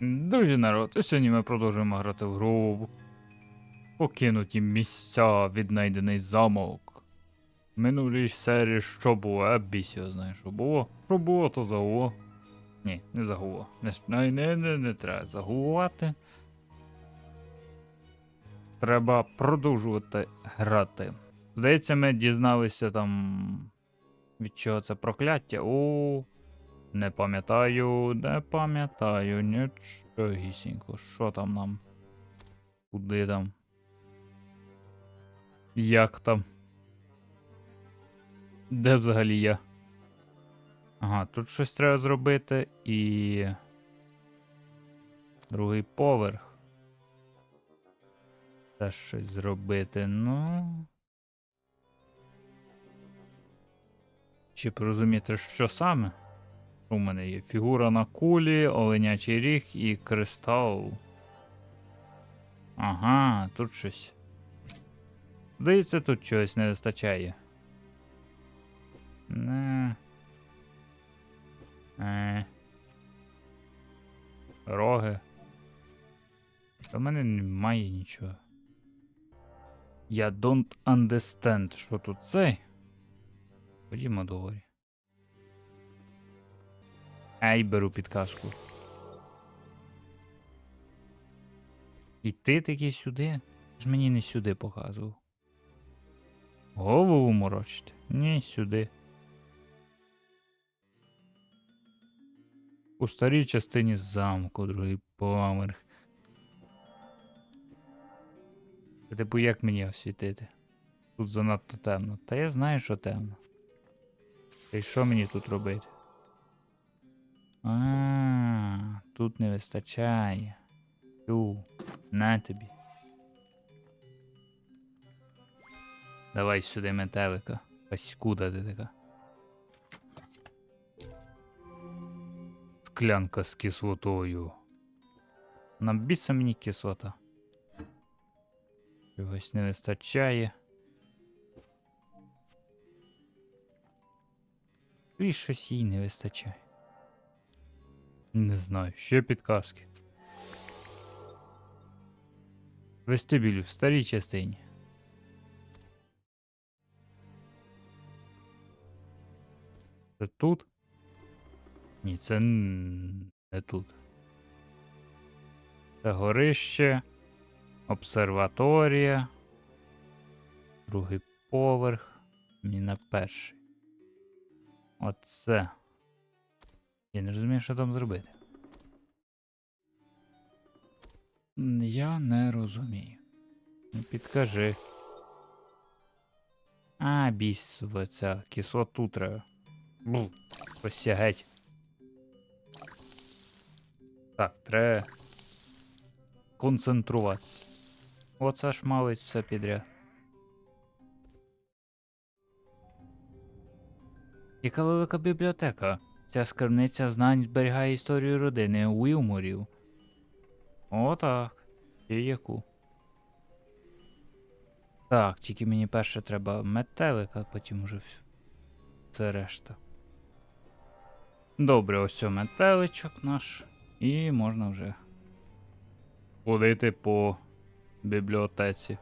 Друзі народ, і сьогодні ми продовжуємо грати в гру. Покинуті місця, віднайдений замок. В Минулій серії що було, а бісь його знає, що було. Що було, то загуло. Ні, не загуло. Не, не, не, не треба загулувати. Треба продовжувати грати. Здається, ми дізналися там. Від чого це прокляття. О, не пам'ятаю, не пам'ятаю, нічогісінько. Що там нам? Куди там? Як там? Де взагалі я? Ага, тут щось треба зробити і. Другий поверх. Теж щось зробити, ну. Чи порозуміти, що саме? У мене є фігура на кулі, оленячий ріг і кристал. Ага, тут щось. Здається, тут чогось не вистачає. Не. Е. Роги. Та мене немає нічого. Я don't understand, що тут цей. Ходімо догорі. Ей, беру підказку. І ти таки сюди? Ж мені не сюди показував. Голову морочити? Ні, сюди. У старій частині замку, другий поверх. Типу, як мені освітити? Тут занадто темно. Та я знаю, що темно. Та й що мені тут робити? А, тут не вистачає. Тю, на тобі. Давай сюди метелика. Паскуда ти така. Склянка з кислотою. Нам біса мені кислота. Чогось не вистачає. І щось їй не вистачає. Не знаю, ще підказки. Вестибюль в старій частині. Це тут? Ні, це не тут. Це горище, обсерваторія, другий поверх. Мені на перший. Оце. Я не розумію, що там зробити. Я не розумію. Ну, Підкажи. А, біс в ця кислоту треба. Бу, посягать. Так, треба концентруватися. Оце ж малить все підряд. Яка велика бібліотека? Ця скарбниця знань зберігає історію родини Уілморів. О, так. І яку. Так, тільки мені перше треба метелика, потім уже вс- все решта. Добре, ось цей метеличок наш. І можна вже ходити по бібліотеці.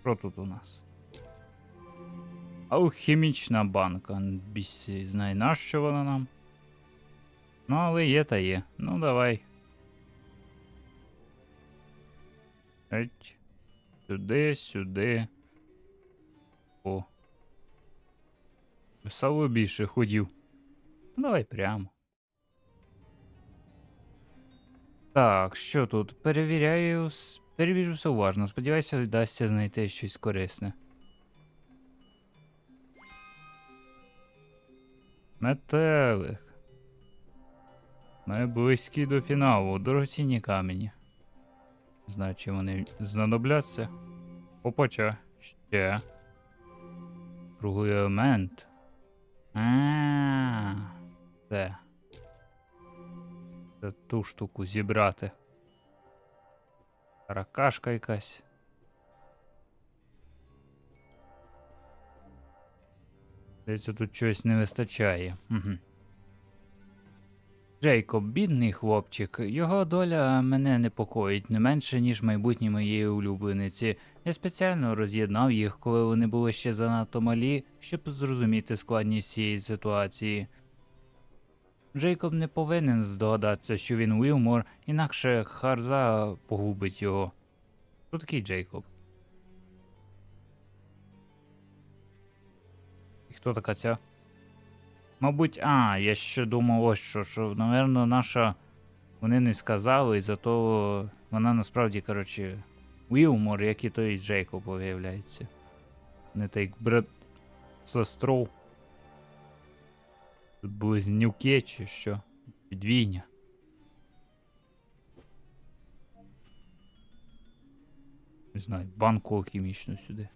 Що тут у нас? Алхімічна банка. Бісі знає нащо вона нам. Ну, але є та є. Ну, давай. Еть. Сюди, сюди. О. Писало більше ходів. Ну, Давай прямо. Так, що тут? Перевіряю. Перевірю все уважно. Сподіваюся, вдасться знайти щось корисне. Метелик. Ми близькі до фіналу, дорогоцінні камені. Чи вони знадобляться. Опача. Ще. Другий елемент. А, Це. Це ту штуку зібрати. Ракашка якась. Здається, тут чогось не вистачає. Угу. Джейкоб, бідний хлопчик, його доля мене непокоїть не менше, ніж майбутнє моєї улюблениці. Я спеціально роз'єднав їх, коли вони були ще занадто малі, щоб зрозуміти складність цієї ситуації. Джейкоб не повинен здогадатися, що він Уілмор, інакше Харза погубить його. Хто такий Джейкоб? Хто така ця? Мабуть, а, я ще думав ось що, що, напевно, наша. Вони не сказали, і зато вона насправді, коротше, Уілмор, як і той Джейкоб, виявляється. Не так брат з сестрою. Тут близнюки чи що? Підвійня. Не знаю, банку алхімічну сюди.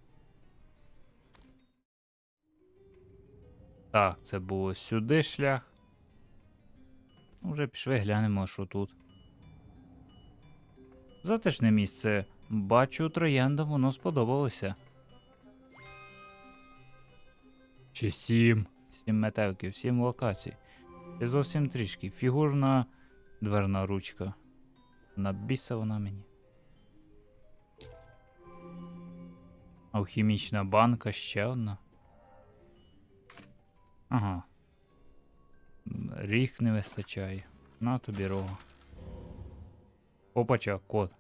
Так, це було сюди шлях. Ну, Вже пішли, глянемо, що тут. Затишне місце. Бачу, трояндам воно сподобалося. Чи сім. Сім метелків, сім локацій. Це зовсім трішки. Фігурна дверна ручка. Набіса вона мені. Алхімічна банка, ще одна. Ага. Ріг не вистачає. На тобі рога. Опача, кот.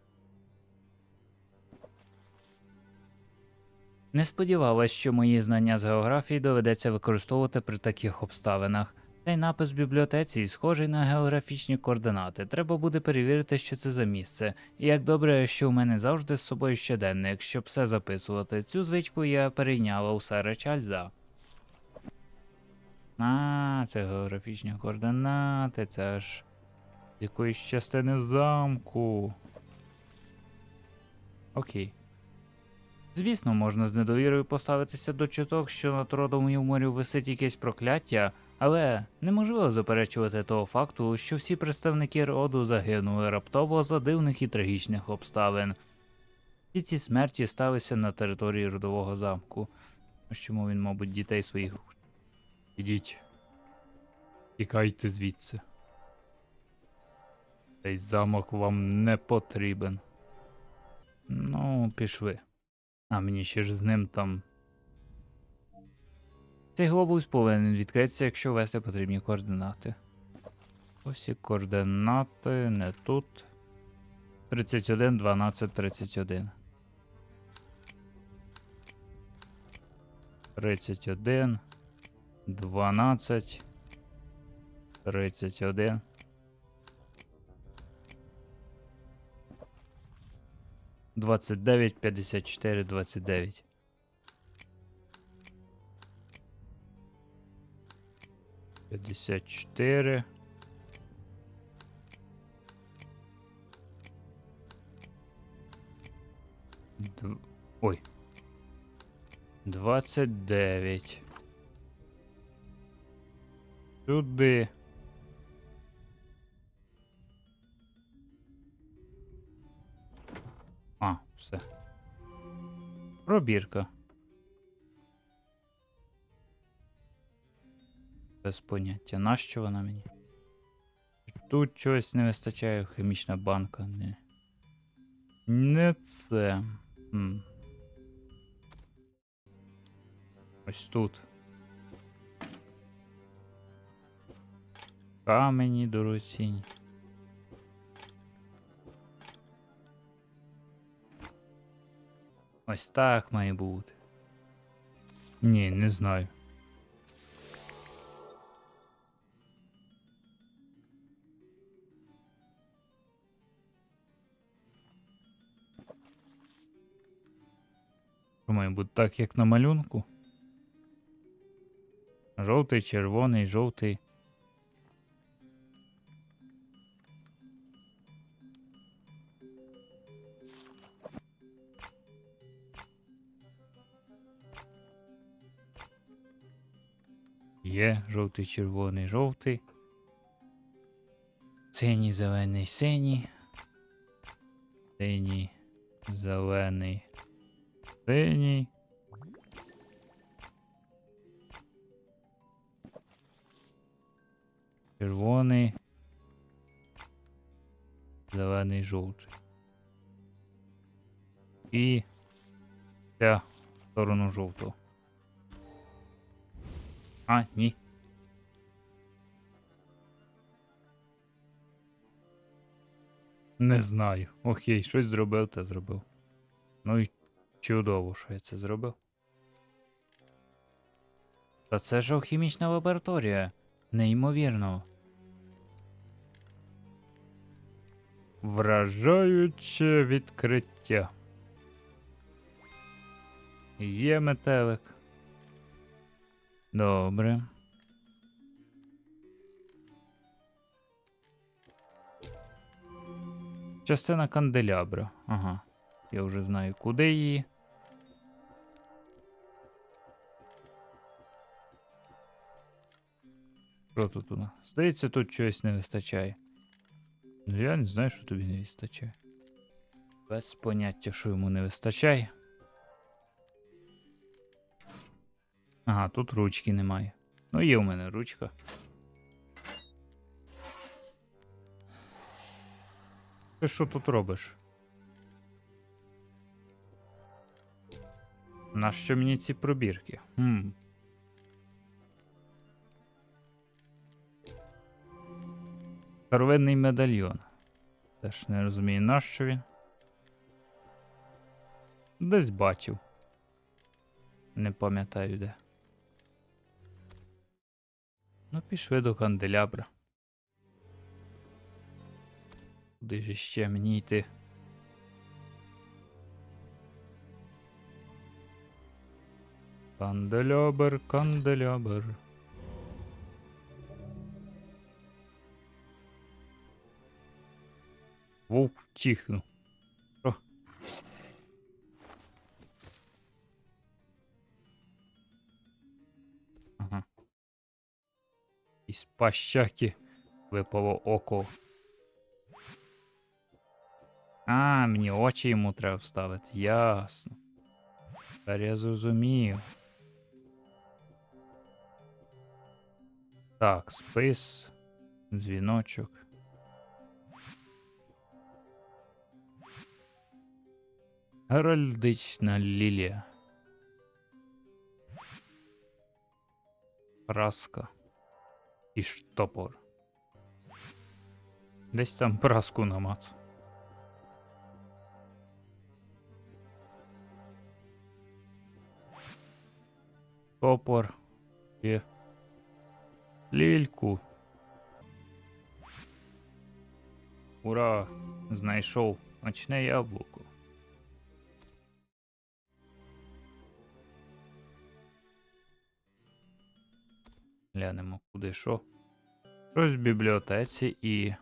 Не сподівалась, що мої знання з географії доведеться використовувати при таких обставинах. Цей напис в бібліотеці схожий на географічні координати. Треба буде перевірити, що це за місце. І як добре, що у мене завжди з собою щоденник, щоб все записувати. Цю звичку я перейняла у сера Чальза. А, це географічні координати, це ж з якоїсь частини замку. Окей. Звісно, можна з недовірою поставитися до чуток, що над родом Юморів висить якесь прокляття, але неможливо заперечувати того факту, що всі представники роду загинули раптово за дивних і трагічних обставин. І ці смерті сталися на території родового замку. Чому він, мабуть, дітей своїх. Ідіть. Тікайте звідси. Цей замок вам не потрібен. Ну, пішли. А мені ще ж з ним там. Цей глобус повинен відкритися, якщо ввести потрібні координати. Ось і координати не тут. 31, 12, 31. 31, 12, 31. Двадцать девять, пятьдесят четыре, двадцать девять. Пятьдесят четыре. Ой. Двадцать девять. Сюди. А, все. Пробірка. Без поняття. Нащо вона мені? Тут чогось не вистачає хімічна банка. Не. Не це. Хм. Ось тут. Камені дорогоцінні. Ось так має бути. Ні, не знаю. Має бути так, як на малюнку. Жовтий, червоний, жовтий. Є жовтий, червоний, жовтий. Синій, зелений, синій. Синій, зелений, синій. Червоний, Зелений жовтий. І ця в сторону жовтого. А, ні. Не знаю. Окей, щось зробив, те зробив. Ну і чудово, що я це зробив. Та це ж алхімічна лабораторія. Неймовірно. Вражаюче відкриття. Є метелик. Добре. Частина канделябра. Ага. Я вже знаю, куди її. Що тут у нас? Здається, тут чогось не вистачає. Ну я не знаю, що тобі не вистачає. Без поняття, що йому не вистачає. Ага, тут ручки немає. Ну, є у мене ручка. Ти що тут робиш? Нащо мені ці пробірки? Хм. Старовинний медальйон. Теж не розумію, нащо він. Десь бачив. Не пам'ятаю де. Ну, пішли до канделябра. Куди ж ще мені йти? Канделябр, канделябр. Вовк чихнув. Із пащаки випало око. А, мені очі йому треба вставити. Ясно. Тепер я зрозумів. Так, спис, дзвіночок. Геральдична лілія. Праска. І штопор. Десь там праску намацав. Топор і лільку. Ура! Знайшов ночне яблуко. Глянемо, куди що. Щось в бібліотеці і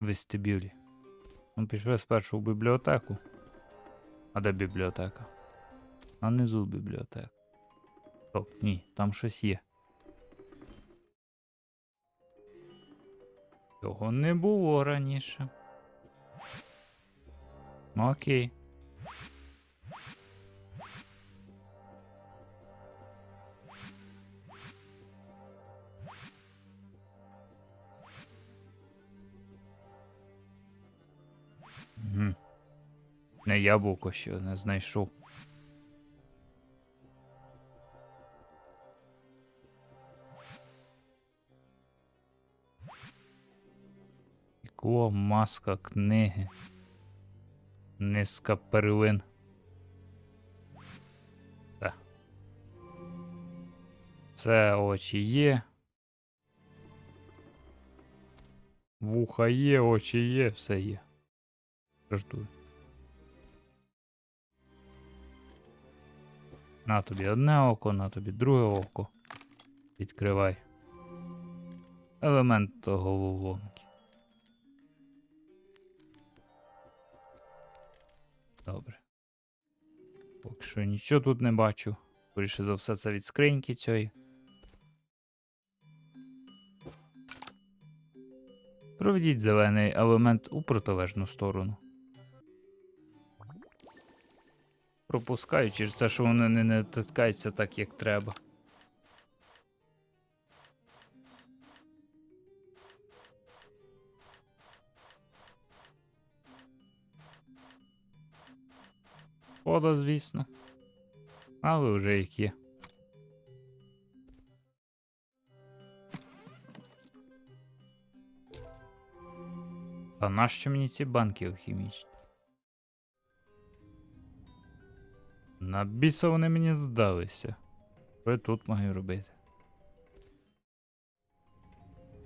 вестибюлі. Ну, пішли спершу в бібліотеку. А де бібліотека? А внизу бібліотека. Стоп, ні, там щось є. Цього не було раніше. Ну, Окей. Не яблуко ще не знайшов. Ікло, маска, книги. Низка перлин. Так. Це очі є. Вуха є, очі є, все є. Жартую. На тобі одне око, на тобі друге око. Відкривай. Елемент головоломки. Добре. Поки що нічого тут не бачу. Скоріше за все, це від скриньки цієї. Проведіть зелений елемент у протилежну сторону. пропускаючи те, що вони не натискаються так, як треба. Шкода, звісно, але вже як є. Та нащо мені ці банки хімічні? На біса вони мені здалися. Що я тут маю робити?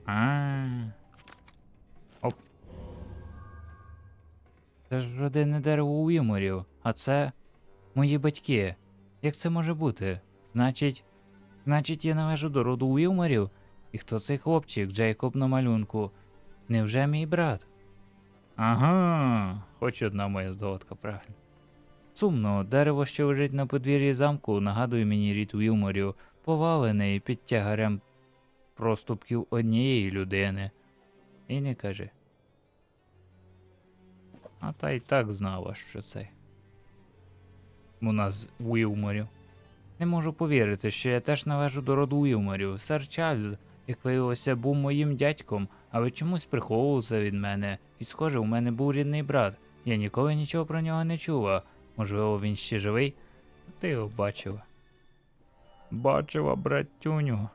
А. Оп. Це ж родинне дерево у Уіморів, а це мої батьки. Як це може бути? Значить, значить, я належу до роду Уілморів? І хто цей хлопчик, Джейкоб на малюнку? Невже мій брат? Ага, хоч одна моя здогадка правильна. Сумно, дерево, що лежить на подвір'ї замку, нагадує мені рід Вілморів, повалений під тягарем проступків однієї людини. І не кажи. А та й так знала, що це. У нас Уілморів. Не можу повірити, що я теж належу до роду Уілморів. Сер Чарльз, як виявилося, був моїм дядьком, але чомусь приховував це від мене. І схоже, у мене був рідний брат. Я ніколи нічого про нього не чула. Можливо, він ще живий? Ти його бачила. Бачила, братюню.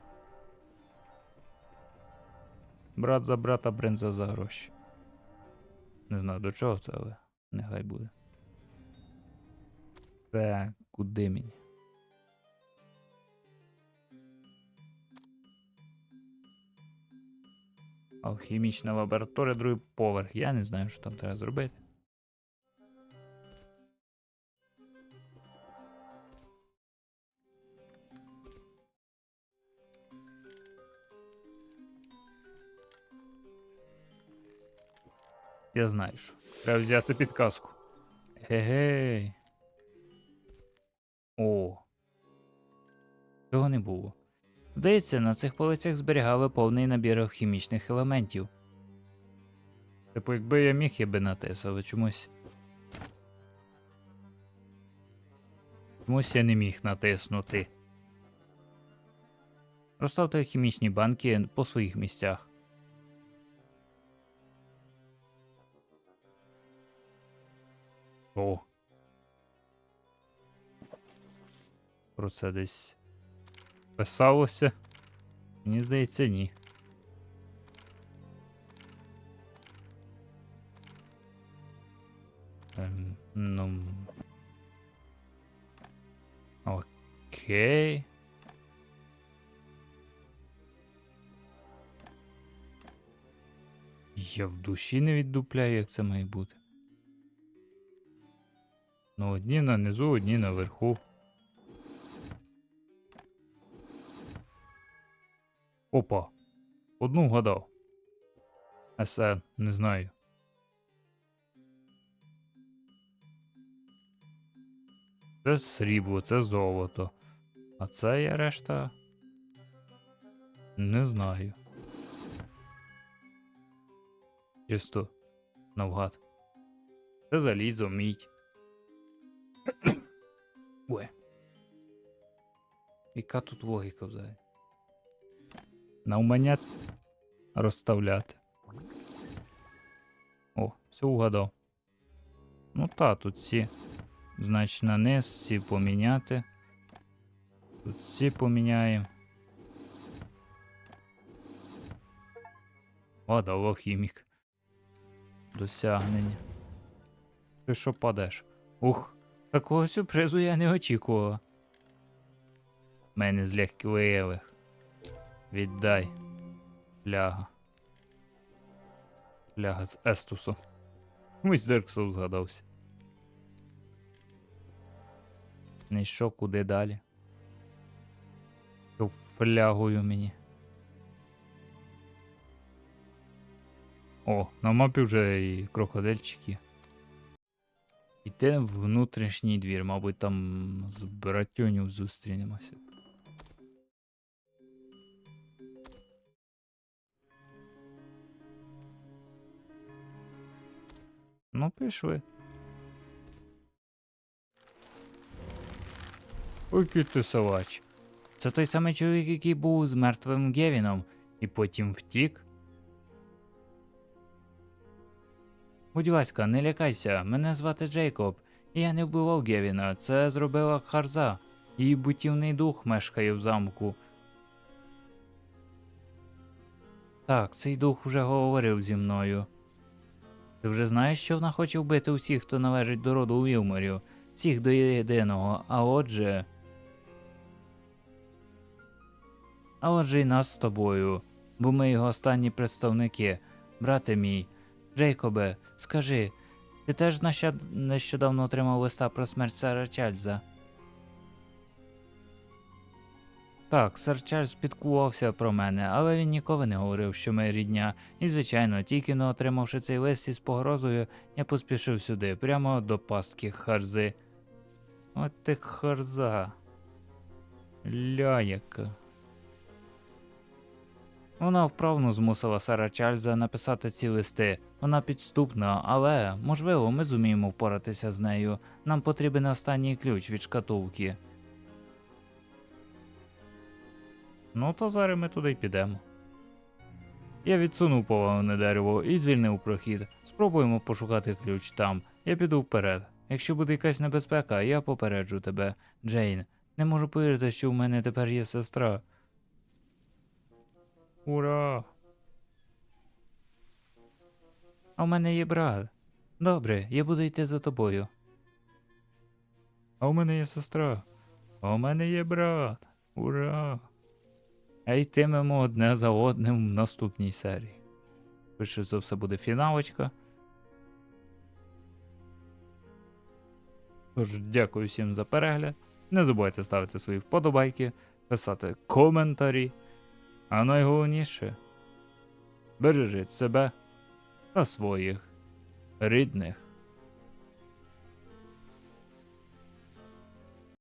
Брат за брата, бринза за гроші. Не знаю до чого це, але нехай буде. Так, куди мені? Алхімічна лабораторія, другий поверх. Я не знаю, що там треба зробити. Я знаю, що. Треба взяти підказку. Гей. О. Цього не було. Здається, на цих полицях зберігали повний набір хімічних елементів. Типу, якби я міг, я би натис, але чомусь. Чомусь я не міг натиснути. Розставте хімічні банки по своїх місцях. О. Про це десь писалося. Мені здається, ні. Ем, ну. Окей. Я в душі не віддупляю, як це має бути. Ну, одні на низу, одні наверху. Опа. Одну вгадав. СН, не знаю. Це срібло, це золото. А це я решта. Не знаю. Чисто навгад. Це залізо, мідь. Ой. Яка тут логіка взагалі? Навмання розставляти. О, все угадав. Ну та, тут всі. Значить, на низ всі поміняти. Тут всі поміняємо. Вгадав алхімік. Досягнення. Ти що падеш? Ух, такого сюрпризу я не очікував. Мене з легких. Віддай. Фляга. Фляга з Естусу. Мись Дерксов згадався. Не що, куди далі? То флягою мені. О, на мапі вже і крокодильчики. Іде в внутрішній двір, мабуть, там з братюнів зустрінемося. Ну, пішли. Ой, салач. Це той самий чоловік, який був з мертвим Гевіном і потім втік. Будь ласка, не лякайся, мене звати Джейкоб. Я не вбивав Гевіна, це зробила Харза. Її бутівний дух мешкає в замку. Так, цей дух вже говорив зі мною. Ти вже знаєш, що вона хоче вбити усіх, хто належить до роду Вілморів, всіх до єдиного, а отже. А отже й нас з тобою, бо ми його останні представники. Брате мій, Джейкобе, скажи, ти теж нещодавно отримав листа про смерть Сера Чарльза? Так, сер Чарльз підкувався про мене, але він ніколи не говорив, що ми рідня. І, звичайно, тільки не отримавши цей лист із погрозою, я поспішив сюди, прямо до пастки Харзи. От ти харза. Ляяка. Вона вправно змусила Сара Чарльза написати ці листи. Вона підступна, але, можливо, ми зуміємо впоратися з нею. Нам потрібен останній ключ від шкатулки. Ну, то зараз ми туди й підемо. Я відсунув повалене дерево і звільнив прохід. Спробуємо пошукати ключ там. Я піду вперед. Якщо буде якась небезпека, я попереджу тебе, Джейн. Не можу повірити, що в мене тепер є сестра. Ура! А в мене є брат. Добре, я буду йти за тобою. А у мене є сестра. А у мене є брат. Ура! А йтимемо одне за одним в наступній серії. Швидше за все буде фіналочка. Тож, дякую всім за перегляд. Не забувайте ставити свої вподобайки, писати коментарі. А найголовніше бережіть себе та своїх рідних.